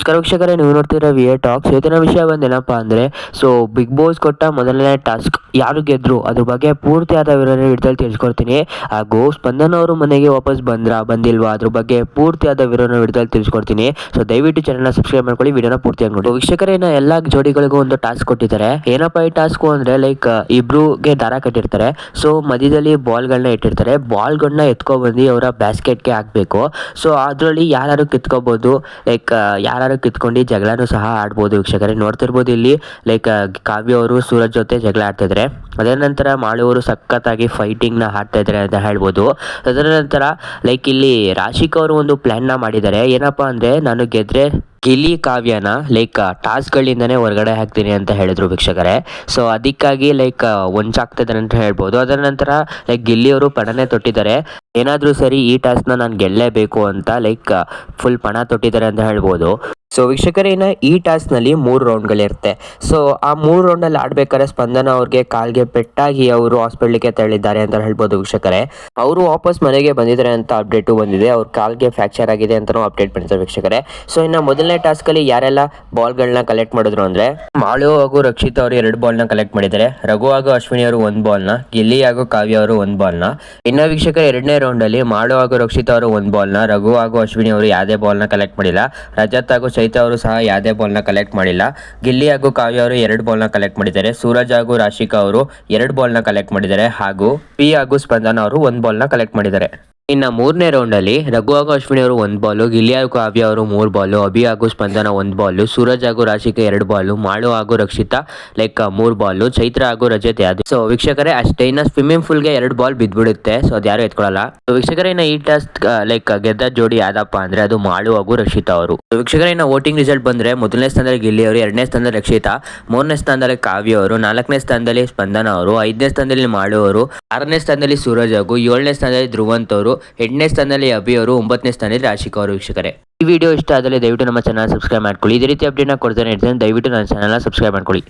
ನಮಸ್ಕಾರ ವೀಕ್ಷಕರೇ, ನೀವು ನೋಡ್ತಿರೋ ವಿ ಎ ಟಾಕ್ಸ್ ಇವತ್ತಿನ ವಿಷಯ ಬಂದೇನಪ್ಪ ಅಂದರೆ ಸೊ ಬಿಗ್ ಬಾಸ್ ಕೊಟ್ಟ ಮೊದಲನೇ ಟಾಸ್ಕ್ ಯಾರು ಗೆದ್ರು? ಅದ್ರ ಬಗ್ಗೆ ಪೂರ್ತಿಯಾದ ವಿವರಣೆ ವಿಡಿಯೋದಲ್ಲಿ ತಿಳಿಸ್ಕೊಡ್ತೀನಿ. ಹಾಗೂ ಸ್ಪಂದನ ಅವರು ಮನೆಗೆ ವಾಪಸ್ ಬಂದ್ರಾ, ಬಂದಿಲ್ವಾ? ಅದ್ರ ಬಗ್ಗೆ ಪೂರ್ತಿಯಾದ ವಿವರಣೆ ವಿಡಿಯೋದಲ್ಲಿ ತಿಳಿಸ್ಕೊಡ್ತೀನಿ. ಸೊ ದಯವಿಟ್ಟು ಚಾನಲ್ನ ಸಬ್ಸ್ಕ್ರೈಬ್ ಮಾಡ್ಕೊಳ್ಳಿ, ವಿಡಿಯೋನ ಪೂರ್ತಿಯಾಗಿ ನೋಡಿ. ವೀಕ್ಷಕರೇನ ಎಲ್ಲ ಜೋಡಿಗಳಿಗೂ ಒಂದು ಟಾಸ್ಕ್ ಕೊಟ್ಟಿದ್ದಾರೆ. ಏನಪ್ಪ ಈ ಟಾಸ್ಕು ಅಂದರೆ ಲೈಕ್ ಇಬ್ರುಗೆ ದಾರ ಕಟ್ಟಿರ್ತಾರೆ. ಸೊ ಮಧ್ಯದಲ್ಲಿ ಬಾಲ್ಗಳನ್ನ ಇಟ್ಟಿರ್ತಾರೆ. ಬಾಲ್ಗಳನ್ನ ಎತ್ಕೊಬಂದು ಅವರ ಬ್ಯಾಸ್ಕೆಟ್ಗೆ ಹಾಕಬೇಕು. ಸೊ ಅದರಲ್ಲಿ ಯಾರು ಕಿತ್ಕೋಬೋದು ಲೈಕ್ ಯಾರು ಕಿತ್ಕೊಂಡು ಜಗಳನೂ ಸಹ ಆಡ್ಬೋದು ವೀಕ್ಷಕರೇ. ನೋಡ್ತಿರ್ಬೋದು ಇಲ್ಲಿ ಲೈಕ್ ಕಾವ್ಯ ಅವರು ಸೂರಜ್ ಜೊತೆ ಜಗಳ ಆಡ್ತಿದ್ದಾರೆ ಅದರ ನಂತರ ಮಾಳುವರು ಸಖತ್ತಾಗಿ ಫೈಟಿಂಗ್ನ ಆಡ್ತಾ ಇದ್ದಾರೆ ಅಂತ ಹೇಳ್ಬೋದು. ಅದರ ನಂತರ ಲೈಕ್ ಇಲ್ಲಿ ರಾಶಿಕ್ ಅವರು ಒಂದು ಪ್ಲ್ಯಾನ್ನ ಮಾಡಿದ್ದಾರೆ ಏನಪ್ಪ ಅಂದರೆ, ನಾನು ಗೆದ್ರೆ ಗಿಲಿ ಕಾವ್ಯನ ಲೈಕ್ ಟಾಸ್ಕ್ಗಳಿಂದನೇ ಹೊರಗಡೆ ಹಾಕ್ತೀನಿ ಅಂತ ಹೇಳಿದ್ರು ವೀಕ್ಷಕರೇ. ಸೊ ಅದಕ್ಕಾಗಿ ಲೈಕ್ ಒಂಚಾಗ್ತಿದ್ದಾರೆ ಅಂತ ಹೇಳ್ಬೋದು. ಅದರ ನಂತರ ಲೈಕ್ ಗಿಲ್ಲಿಯವರು ಪಣನೆ ತೊಟ್ಟಿದ್ದಾರೆ. ಏನಾದರೂ ಸರಿ ಈ ಟಾಸ್ಕ್ನ ನಾನು ಗೆಲ್ಲಲೇಬೇಕು ಅಂತ ಲೈಕ್ ಫುಲ್ ಪಣ ತೊಟ್ಟಿದ್ದಾರೆ ಅಂತ ಹೇಳ್ಬೋದು. ಸೊ ವೀಕ್ಷಕರೇ, ಇನ್ನು ಈ ಟಾಸ್ಕ್ನಲ್ಲಿ ಮೂರು ರೌಂಡ್ಗಳಿರುತ್ತೆ ಸೊ ಆ ಮೂರು ರೌಂಡಲ್ಲಿ ಆಡಬೇಕಾದ್ರೆ ಸ್ಪಂದನ ಅವ್ರಿಗೆ ಕಾಲ್ಗೆ ಪೆಟ್ಟಾಗಿ ಅವರು ಹಾಸ್ಪಿಟ್ಲಿಗೆ ತೆರಳಿದ್ದಾರೆ ಅಂತ ಹೇಳ್ಬೋದು ವೀಕ್ಷಕರೇ. ಅವರು ವಾಪಸ್ ಮನೆಗೆ ಬಂದಿದ್ದಾರೆ ಅಂತ ಅಪ್ಡೇಟು ಬಂದಿದೆ. ಅವ್ರ ಕಾಲ್ಗೆ ಫ್ರ್ಯಾಕ್ಚರ್ ಆಗಿದೆ ಅಂತಲೂ ಅಪ್ಡೇಟ್ ಬಂದಿದ್ದಾರೆ ವೀಕ್ಷಕರೇ. ಸೊ ಇನ್ನು ಮೊದಲನೇ ಟಾಸ್ಕಲ್ಲಿ ಯಾರೆಲ್ಲ ಬಾಲ್ಗಳನ್ನ ಕಲೆಕ್ಟ್ ಮಾಡಿದ್ರು ಅಂದರೆ, ಮಾಳು ಹಾಗೂ ರಕ್ಷಿತ್ ಅವರು ಎರಡು ಬಾಲ್ನ ಕಲೆಕ್ಟ್ ಮಾಡಿದ್ದಾರೆ. ರಘು ಹಾಗೂ ಅಶ್ವಿನಿ ಅವರು ಒಂದು ಬಾಲ್ನ ಗಿಲ್ಲಿ ಹಾಗೂ ಕಾವ್ಯ ಅವರು ಒಂದು ಬಾಲ್ನ ಇನ್ನು ವೀಕ್ಷಕರ, ಎರಡನೇ ರೌಂಡಲ್ಲಿ ಮಾಳು ಹಾಗೂ ರಕ್ಷಿತ್ ಅವರು ಒಂದು ಬಾಲ್ನ ರಘು ಹಾಗೂ ಅಶ್ವಿನಿ ಅವರು ಯಾವುದೇ ಬಾಲ್ನ ಕಲೆಕ್ಟ್ ಮಾಡಿಲ್ಲ. ರಜತ್ ಹಾಗೂ ಚೈತ ಅವರು ಸಹ ಯಾವುದೇ ಬಾಲ್ನ ಕಲೆಕ್ಟ್ ಮಾಡಿಲ್ಲ. ಗಿಲ್ಲಿ ಹಾಗೂ ಕಾವ್ಯ ಅವರು ಎರಡು ಬಾಲ್ನ ಕಲೆಕ್ಟ್ ಮಾಡಿದ್ದಾರೆ. ಸೂರಜ್ ಹಾಗೂ ರಾಶಿಕಾ ಅವರು ಎರಡು ಬಾಲ್ನ ಕಲೆಕ್ಟ್ ಮಾಡಿದ್ದಾರೆ. ಹಾಗೂ ಪಿ ಹಾಗೂ ಸ್ಪಂದನ ಅವರು ಒಂದು ಬಾಲ್ನ ಕಲೆಕ್ಟ್ ಮಾಡಿದ್ದಾರೆ. ಇನ್ನು ಮೂರನೇ ರೌಂಡಲ್ಲಿ ರಘು ಹಾಗೂ ಅಶ್ವಿನಿ ಅವರು ಒಂದು ಬಾಲು ಗಿಲ್ಲಿ ಕಾವ್ಯ ಅವರು ಮೂರು ಬಾಲು ಅಭಿ ಹಾಗೂ ಸ್ಪಂದನ ಒಂದು ಬಾಲು ಸೂರಜ್ ಹಾಗೂ ರಾಶಿಕ ಎರಡು ಬಾಲು ಮಾಳು ಹಾಗೂ ರಕ್ಷಿತ ಲೈಕ್ ಮೂರು ಬಾಲು ಚೈತ್ರ ಹಾಗೂ ರಜತ್ ಯಾದವ್. ಸೊ ವೀಕ್ಷಕರೇ, ಅಷ್ಟೇ ಇನ್ನು ಸ್ವಿಮ್ಮಿಂಗ್ಗೆ ಎರಡು ಬಾಲ್ ಬಿದ್ದುಬಿಡುತ್ತೆ. ಸೊ ಅದು ಯಾರು ಎತ್ಕೊಳ್ಳಲ್ಲ ವೀಕ್ಷಕರೇ, ಇನ್ನು ಈ ಟಾಸ್ಕ್ ಲೈಕ್ ಗೆದ್ದ ಜೋಡಿ ಯಾದಪ್ಪ ಅಂದ್ರೆ ಅದು ಮಾಳು ಹಾಗೂ ರಕ್ಷಿತಾ ಅವರು. ವೀಕ್ಷಕರೇ, ಇನ್ನು ವೋಟಿಂಗ್ ರಿಸಲ್ಟ್ ಬಂದ್ರೆ ಮೊದಲನೇ ಸ್ಥಾನದಲ್ಲಿ ಗಿಲ್ಲಿ ಅವರು, ಎರಡನೇ ಸ್ಥಾನದಲ್ಲಿ ರಕ್ಷಿತಾ, ಮೂರನೇ ಸ್ಥಾನದಲ್ಲಿ ಕಾವ್ಯ ಅವರು, ನಾಲ್ಕನೇ ಸ್ಥಾನದಲ್ಲಿ ಸ್ಪಂದನ ಅವರು, ಐದನೇ ಸ್ಥಾನದಲ್ಲಿ ಮಾಳು ಅವರು, ಆರನೇ ಸ್ಥಾನದಲ್ಲಿ ಸೂರಜ್ ಹಾಗೂ ಏಳನೇ ಸ್ಥಾನದಲ್ಲಿ ಧ್ರುವಂತ್ ಅವರು ಎಂಟನೇ ಸ್ಥಾನದಲ್ಲಿ ಅಭಿ ಅವರು, ಒಂಬತ್ತನೇ ಸ್ಥಾನದಲ್ಲಿ ರಾಶಿಕಾ ಅವರು ವೀಕ್ಷಕರೇ. ಈ ವಿಡಿಯೋ ಇಷ್ಟ ಆದರೆ ದಯವಿಟ್ಟು ನಮ್ಮ ಚಾನಲ್ ಸಬ್ಸ್ಕ್ರೈಬ್ ಮಾಡ್ಕೊಳ್ಳಿ. ಇದೇ ರೀತಿ ಅಪ್ಡೇಟ್ನ ಕೊಡ್ತಾನೆ. ಇರ್ತೇನೆ ದಯವಿಟ್ಟು ನನ್ನ ಚಾನಲ್ನ ಸಬ್ಸ್ಕ್ರೈಬ್ ಮಾಡ್ಕೊಳ್ಳಿ.